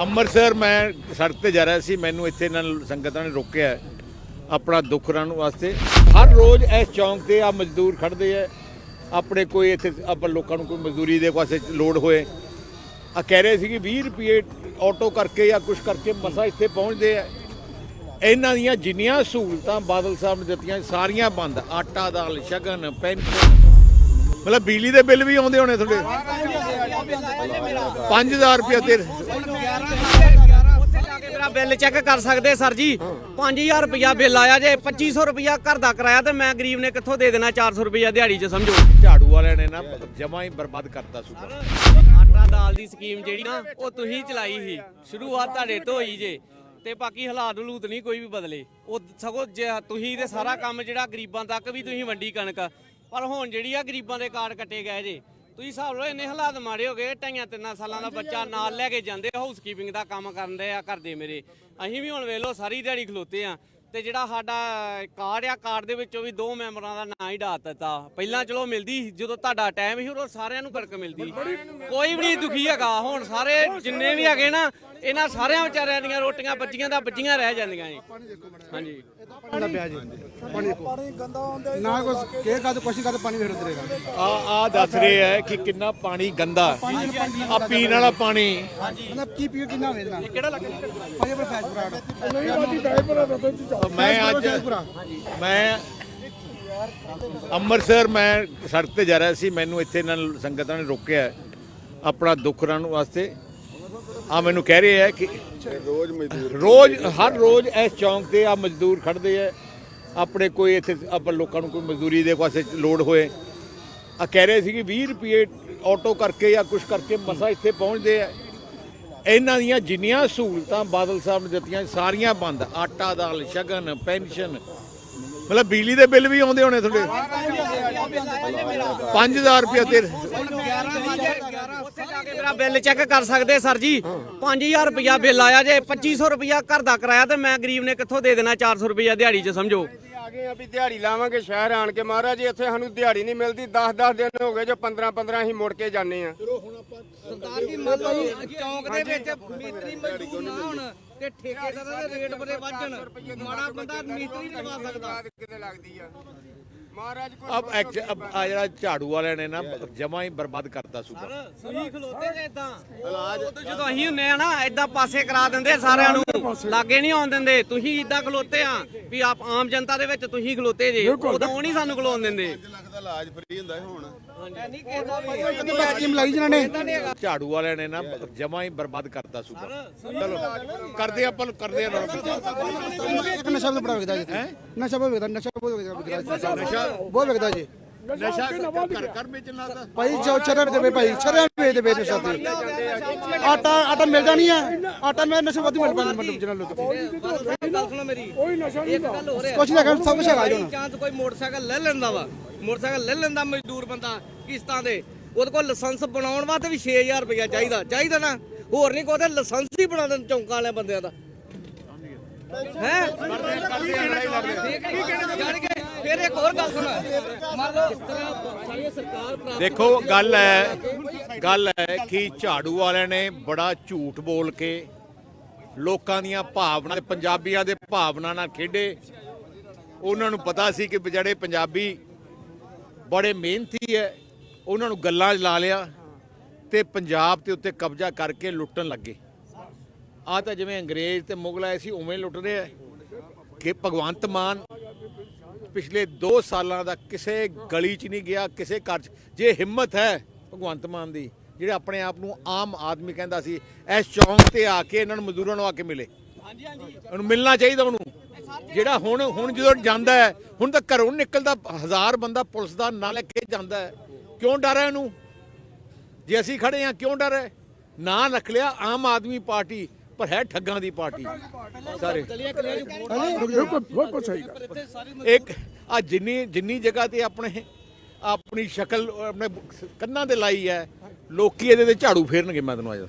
ਅੰਮ੍ਰਿਤਸਰ ਮੈਂ ਸੜਕ ਤੇ ਜਾ ਰਿਹਾ ਸੀ, ਮੈਨੂੰ ਇੱਥੇ ਇਹਨਾਂ ਸੰਗਤਾਂ ਨੇ ਰੋਕਿਆ ਆਪਣਾ ਦੁੱਖ ਰਣ ਵਾਸਤੇ। ਹਰ ਰੋਜ਼ ਇਸ ਚੌਂਕ ਤੇ ਆ ਮਜ਼ਦੂਰ ਖੜਦੇ ਆ। ਆਪਣੇ ਕੋਈ ਇੱਥੇ ਆਪਾਂ ਲੋਕਾਂ ਨੂੰ ਕੋਈ ਮਜ਼ਦੂਰੀ ਦੇ ਪਾਸੇ ਲੋੜ ਹੋਏ। ਆ ਕਹਿ ਰਹੇ ਸੀ ਕਿ 20 ਰੁਪਏ ਆਟੋ ਕਰਕੇ ਜਾਂ ਕੁਝ ਕਰਕੇ ਮਸਾ ਇੱਥੇ ਪਹੁੰਚਦੇ ਆ। ਇਹਨਾਂ ਦੀਆਂ ਜਿੰਨੀਆਂ ਸਹੂਲਤਾਂ ਬਾਦਲ ਸਾਹਿਬ ਨੇ ਦਿੱਤੀਆਂ, ਸਾਰੀਆਂ ਬੰਦ। ਆਟਾ ਦਾਲ, ਸ਼ਗਨ ਪੈਨਸ਼ਨ ਮਤਲਬ ਬਿਜਲੀ ਦੇ ਬਿੱਲ ਵੀ ਆਉਂਦੇ ਹੋਣੇ ਤੁਹਾਡੇ। 5000 ਰੁਪਏ ਤੇ ਮੇਰਾ ਬਿੱਲ ਚੈੱਕ ਕਰ ਸਕਦੇ ਸਰ ਜੀ। 5000 ਰੁਪਇਆ ਬਿੱਲ ਆਇਆ ਜੇ 2500 ਰੁਪਇਆ ਘਰ ਦਾ ਕਿਰਾਇਆ ਤੇ ਮੈਂ ਗਰੀਬ ਨੇ ਕਿੱਥੋਂ ਦੇ ਦੇਣਾ 400 ਰੁਪਇਆ ਦਿਹਾੜੀ 'ਚ ਸਮਝੋ? ਝਾੜੂ ਵਾਲਿਆਂ ਨੇ ਨਾ ਜਮਾ ਹੀ ਬਰਬਾਦ ਕਰਤਾ ਸੂਬਾ। ਆਟਾ ਦਾਲ ਦੀ ਸਕੀਮ ਜਿਹੜੀ ਨਾ ਉਹ ਤੁਸੀਂ ਚਲਾਈ ਸੀ। ਸ਼ੁਰੂਆਤ ਤੁਹਾਡੇ ਤੋਂ ਹੋਈ ਜੇ। ਤੇ ਬਾਕੀ ਹਾਲਾਤ ਹਲੂਤ ਨਹੀਂ ਕੋਈ ਵੀ ਬਦਲੇ। ਉਹ ਸਗੋਂ ਤੁਸੀਂ ਤੇ ਸਾਰਾ ਕੰਮ ਜਿਹੜਾ ਗਰੀਬਾਂ ਤੱਕ ਵੀ ਤੁਸੀਂ ਵੰਡੀ ਕਣਕ ਪਰ ਹੁਣ ਜਿਹੜੀ ਆ ਗਰੀਬਾਂ ਦੇ ਕਾਰਡ ਕੱਟੇ ਗਏ ਜੇ ਤੁਸੀਂ ਹਿਸਾਬ ਲਓ ਇੰਨੇ ਹਾਲਾਤ ਮਾੜੇ ਹੋ ਗਏ ਢਾਈਆਂ ਤਿੰਨਾਂ ਸਾਲਾਂ ਦਾ ਬੱਚਾ ਨਾਲ ਲੈ ਕੇ ਜਾਂਦੇ ਹਾਊਸਕੀਪਿੰਗ ਦਾ ਕੰਮ ਕਰਦੇ ਆ ਘਰ ਦੇ ਮੇਰੇ। ਅਸੀਂ ਵੀ ਹੁਣ ਵੇਖ ਲਓ ਸਾਰੀ ਦਿਹਾੜੀ ਖਲੋਤੇ ਆ। ਤੇ ਜਿਹੜਾ ਸਾਡਾ ਕਾਰਡ ਆ ਕਾਰਡ ਦੇ ਵਿੱਚੋਂ ਵੀ ਦੋ ਮੈਂਬਰਾਂ ਦਾ ਨਾਂ ਹੀ ਡਾਤ ਦਿੱਤਾ। ਪਹਿਲਾਂ ਚਲੋ ਮਿਲਦੀ ਜਦੋਂ ਤੁਹਾਡਾ ਟਾਈਮ ਸੀ ਉਦੋਂ ਸਾਰਿਆਂ ਨੂੰ ਕਣਕ ਮਿਲਦੀ ਕੋਈ ਵੀ ਨਹੀਂ ਦੁਖੀ ਹੈਗਾ। ਹੁਣ ਸਾਰੇ ਜਿੰਨੇ ਵੀ ਹੈਗੇ ਨਾ ਇਹਨਾਂ ਸਾਰਿਆਂ ਵਿਚਾਰਿਆਂ ਦੀਆਂ ਰੋਟੀਆਂ ਬੱਜੀਆਂ ਦਾ ਬੱਜੀਆਂ ਰਹਿ ਜਾਂਦੀਆਂ ਜੀ। ਹਾਂਜੀ। ਪਾਣੀ ਪਿਆ ਜੀ। ਪਾਣੀ ਦੇਖੋ। ਪਾਣੀ ਗੰਦਾ ਆਉਂਦਾ ਨਾ ਕੋਈ ਕੇ ਕਦ ਕੁਛ ਕਦ ਪਾਣੀ ਵੇਖ ਉਤਰੇਗਾ ਆ ਆ ਦੱਸ ਰਹੇ ਆ ਕਿ ਕਿੰਨਾ ਪਾਣੀ ਗੰਦਾ। ਆ ਪੀਣ ਵਾਲਾ ਪਾਣੀ। ਮਤਲਬ ਕੀ ਪੀਓ ਕਿੰਨਾ ਵੇਚਣਾ? ਕਿਹੜਾ ਲੱਗ ਪਾਣੀ ਪਰ ਫੈਸ ਬਰਾੜ ਨਹੀਂ ਬਾਜੀ ਡਾਈਪਰ ਮੈਂ ਅੱਜ ਮੈਂ ਅੰਮ੍ਰਿਤਸਰ ਮੈਂ ਸੜਕ ਤੇ ਜਾ ਰਿਹਾ ਸੀ ਮੈਨੂੰ ਇੱਥੇ ਇਹਨਾਂ ਸੰਗਤਾਂ ਨੇ ਰੋਕਿਆ। ਆਪਣਾ ਦੁੱਖ ਰਣ ਵਾਸਤੇ। ਆ ਮੈਨੂੰ ਕਹਿ ਰਹੇ ਆ ਕਿ ਰੋਜ਼ ਮਜ਼ਦੂਰ ਰੋਜ਼ ਹਰ ਰੋਜ਼ ਇਸ ਚੌਂਕ ਤੇ ਆ ਮਜ਼ਦੂਰ ਖੜਦੇ ਆ। ਆਪਣੇ ਕੋਈ ਇੱਥੇ ਆਪਾਂ ਲੋਕਾਂ ਨੂੰ ਕੋਈ ਮਜ਼ਦੂਰੀ ਦੇ ਪਾਸੇ ਲੋਡ ਹੋਏ। ਆ ਕਹਿ ਰਹੇ ਸੀ ਕਿ 20 ਰੁਪਏ ਆਟੋ ਕਰਕੇ ਜਾਂ ਕੁਝ ਕਰਕੇ ਮਸਾ ਇੱਥੇ ਪਹੁੰਚਦੇ ਆ। ਇਹਨਾਂ ਦੀਆਂ ਜਿੰਨੀਆਂ ਸਹੂਲਤਾਂ ਬਾਦਲ ਸਾਹਿਬ ਨੇ ਦਿੱਤੀਆਂ ਸਾਰੀਆਂ ਬੰਦ। ਆਟਾ ਦਾਲ ਸ਼ਗਨ ਪੈਨਸ਼ਨ। ਮਤਲਬ ਬਿਜਲੀ ਦੇ ਬਿੱਲ ਵੀ ਆਉਂਦੇ ਹੋਣੇ ਤੁਹਾਡੇ? 5000 ਰੁਪਏ ਤੇ ਉੱਥੇ ਜਾ ਕੇ ਮੇਰਾ ਬਿੱਲ ਚੈੱਕ ਕਰ ਸਕਦੇ ਸਰ ਜੀ। 5000 ਰੁਪਇਆ ਬਿੱਲ ਆਇਆ ਜੇ 2500 ਰੁਪਇਆ ਘਰ ਦਾ ਕਿਰਾਇਆ ਤੇ ਮੈਂ ਗਰੀਬ ਨੇ ਕਿੱਥੋਂ ਦੇ ਦੇਣਾ 400 ਰੁਪਇਆ ਦਿਹਾੜੀ 'ਚ ਸਮਝੋ? ਆ ਗਏ ਆ ਵੀ ਦਿਹਾੜੀ ਲਾਵਾਂਗੇ ਸ਼ਹਿਰ ਆਣ ਕੇ ਮਹਾਰਾਜ ਜੀ ਇੱਥੇ ਸਾਨੂੰ ਦਿਹਾੜੀ ਨਹੀਂ ਮਿਲਦੀ। 10-10 ਦਿਨ ਹੋ ਗਏ ਜੋ 15-15 ਅਸੀਂ ਮੁੜ ਕੇ ਜਾਂਦੇ ਆ ਸਰਦਾਰ ਜੀ ਮੰਨ ਲਓ ਚੌਂਕ ਦੇ ਵਿੱਚ ਮਿਸਤਰੀ ਮਜ਼ਦੂਰ ਨਾ ਹੋਣ ਤੇ ਠੇਕੇਦਾਰਾਂ ਦੇ ਰੇਟ ਬੜੇ ਵੱਜਣ ਮਾੜਾ ਬੰਦਾ ਮਿਸਤਰੀ ਨਹੀਂ ਲਵਾ ਸਕਦਾ। ਕਿਤੇ ਲੱਗਦੀ ਆ ਮਹਾਰਾਜ ਕੋਈ ਅਬ ਐਕਚ ਅਬ ਆ ਜਿਹੜਾ ਝਾੜੂ ਵਾਲਿਆਂ ਨੇ ਨਾ ਜਮਾ ਹੀ ਬਰਬਾਦ ਕਰਤਾ ਸੂਬਾ। ਤੁਸੀਂ ਖਲੋਤੇ ਜੇ ਇਦਾਂ ਉਦੋਂ ਜਦੋਂ ਅਸੀਂ ਹੁੰਨੇ ਆ ਨਾ ਇਦਾਂ ਪਾਸੇ ਕਰਾ ਦਿੰਦੇ ਸਾਰਿਆਂ ਨੂੰ। ਲਾਗੇ ਨਹੀਂ ਆਉਣ ਦਿੰਦੇ। ਤੁਸੀਂ ਇਦਾਂ ਖਲੋਤੇ ਆ ਵੀ ਆਪ ਆਮ ਜਨਤਾ ਦੇ ਵਿੱਚ ਤੁਸੀਂ ਖਲੋਤੇ ਜੇ। ਉਦੋਂ ਨਹੀਂ ਸਾਨੂੰ ਖਲੋਣ ਦਿੰਦੇ। ਨਹੀਂ ਕਿਸੇ ਦਾ ਵੀ ਕਿੰਨੇ ਪੈਸੇ ਸਕੀਮ ਲਾਈ ਜਿਨ੍ਹਾਂ ਨੇ ਝਾੜੂ ਵਾਲਿਆਂ ਨੇ ਨਾ ਜਮਾ ਹੀ ਬਰਬਾਦ ਕਰਤਾ ਸੂਬਾ। ਚਲੋ ਕਰਦੇ ਆਪਾਂ ਨੂੰ ਕਰਦੇ ਆ ਇੱਕ ਨਸ਼ਾ ਬੜਾ ਵਿਕਦਾ ਜੀ। ਨਸ਼ਾ ਬਹੁਤ ਵਿਕਦਾ ਨਸ਼ਾ ਬਹੁਤ ਵਿਕਦਾ ਨਸ਼ਾ ਬਹੁਤ ਵਿਕਦਾ ਜੀ। ਨਸ਼ਾ ਕਰ ਕਰ ਵੇਚਣਾ ਤਾਂ ਭਾਈ ਜੋ ਚਰਨ ਦੇਵੇ ਭਾਈ ਚਰਨ ਵੇਚ ਦੇਵੇ ਨਸ਼ਾ ਤੇ ਆਟਾ ਆਟਾ ਮਿਲਦਾ ਨਹੀਂ ਆ। ਆਟਾ ਮੈਂ ਨਸ਼ਾ ਵਾਧੂ ਮਿਲ ਪੈਂਦਾ ਮਤਲਬ ਜਿਹਨਾਂ ਲੋਕ ਗੱਲ ਸੁਣੋ ਮੇਰੀ। ਕੋਈ ਨਸ਼ਾ ਨਹੀਂ ਗੱਲ ਹੋ ਰਿਹਾ। ਕੁਛ ਨਾ ਕਰ ਸਭ ਕੁਛ ਹੈਗਾ ਜੀ ਹੁਣ। ਚਾਂਸ ਕੋਈ ਮੋਟਰਸਾਈਕਲ ਲੈ ਲੈਂਦਾ ਵਾ। ਮੋਟਰਸਾਈਕਲ ਲੈ ਲੈਂਦਾ ਮਜ਼ਦੂਰ ਬੰਦਾ ਕਿਸ਼ਤਾਂ ਦੇ। ਉਹਦੇ ਕੋਲ ਲਾਇਸੈਂਸ ਬਣਾਉਣ ਵਾਸਤੇ ਵੀ 6000 ਰੁਪਇਆ ਚਾਹੀਦਾ। ਚਾਹੀਦਾ ਨਾ। ਹੋਰ ਨਹੀਂ ਕੋਈ ਲਾਇਸੈਂਸ ਹੀ ਬਣਾ ਦੇਣ ਚੌਂਕਾਂ ਵਾਲੇ ਬੰਦਿਆਂ ਦਾ। ਹੈ? ਜਾਣ ਕੇ ਫਿਰ ਇੱਕ ਹੋਰ ਗੱਲ ਸੁਣ। ਮੰਨ ਲਓ ਦੇਖੋ, ਗੱਲ ਹੈ ਗੱਲ ਹੈ ਕਿ ਝਾੜੂ ਵਾਲਿਆਂ ਨੇ ਬੜਾ ਝੂਠ ਬੋਲ ਕੇ ਲੋਕਾਂ ਦੀਆਂ ਭਾਵਨਾ ਤੇ ਪੰਜਾਬੀਆਂ ਦੇ ਭਾਵਨਾ ਨਾਲ ਖੇਡੇ। ਉਹਨਾਂ ਨੂੰ ਪਤਾ ਸੀ ਕਿ ਜਿਹੜੇ ਪੰਜਾਬੀ ਬੜੇ ਮਿਹਨਤੀ ਹੈ ਉਹਨਾਂ ਨੂੰ ਗੱਲਾਂ 'ਚ ਲਾ ਲਿਆ ਤੇ ਪੰਜਾਬ ਦੇ ਉੱਤੇ ਕਬਜ਼ਾ ਕਰਕੇ ਲੁੱਟਣ ਲੱਗੇ। ਆ ਤਾਂ ਜਿਵੇਂ ਅੰਗਰੇਜ਼ ਤੇ ਮੁਗਲ ਆਏ ਸੀ, ਉਵੇਂ ਲੁੱਟ ਰਹੇ ਆ ਕਿ ਭਗਵੰਤ ਮਾਨ ਪਿਛਲੇ 2 ਸਾਲਾਂ ਦਾ ਕਿਸੇ ਗਲੀ 'ਚ ਨਹੀਂ ਗਿਆ ਕਿਸੇ ਘਰ 'ਚ। ਜੇ ਹਿੰਮਤ ਹੈ ਭਗਵੰਤ ਮਾਨ ਦੀ ਜਿਹੜੇ ਆਪਣੇ ਆਪ ਨੂੰ ਆਮ ਆਦਮੀ ਕਹਿੰਦਾ ਸੀ ਇਸ ਚੌਂਕ ਤੇ ਆ ਕੇ ਇਹਨਾਂ ਨੂੰ ਮਜ਼ਦੂਰਾਂ ਨੂੰ ਆ ਕੇ ਮਿਲੇ। ਹਾਂਜੀ ਹਾਂਜੀ। ਉਹਨੂੰ ਮਿਲਣਾ ਚਾਹੀਦਾ ਉਹਨੂੰ। ਜਿਹੜਾ ਹੁਣ ਹੁਣ ਜਦੋਂ ਜਾਂਦਾ ਹੈ ਹੁਣ ਤਾਂ ਘਰੋਂ ਨਿਕਲਦਾ ਹਜ਼ਾਰ ਬੰਦਾ ਪੁਲਿਸ ਦਾ ਨਾਲ ਲੈ ਕੇ ਜਾਂਦਾ ਹੈ। ਕਿਉਂ ਡਰ ਹੈ ਇਹਨੂੰ? ਜੇ ਅਸੀਂ ਖੜੇ ਆ ਕਿਉਂ ਡਰ ਹੈ? ਨਾਂ ਰੱਖ ਲਿਆ ਆਮ ਆਦਮੀ ਪਾਰਟੀ। ਪਰ ਹੈ ਠੱਗਾਂ ਦੀ ਪਾਰਟੀ। ਸਾਰੇ। ਇੱਕ, ਆ ਜਿੰਨੀ ਜਿੰਨੀ ਜਗ੍ਹਾ ਤੇ ਆਪਣੇ, ਆਪਣੀ ਸ਼ਕਲ, ਆਪਣੇ ਕੰਨਾਂ ਤੇ ਲਾਈ ਹੈ, ਲੋਕੀ ਇਹਦੇ ਤੇ ਝਾੜੂ ਫੇਰਨਗੇ, ਮੈਂ ਤੈਨੂੰ ਅੱਜ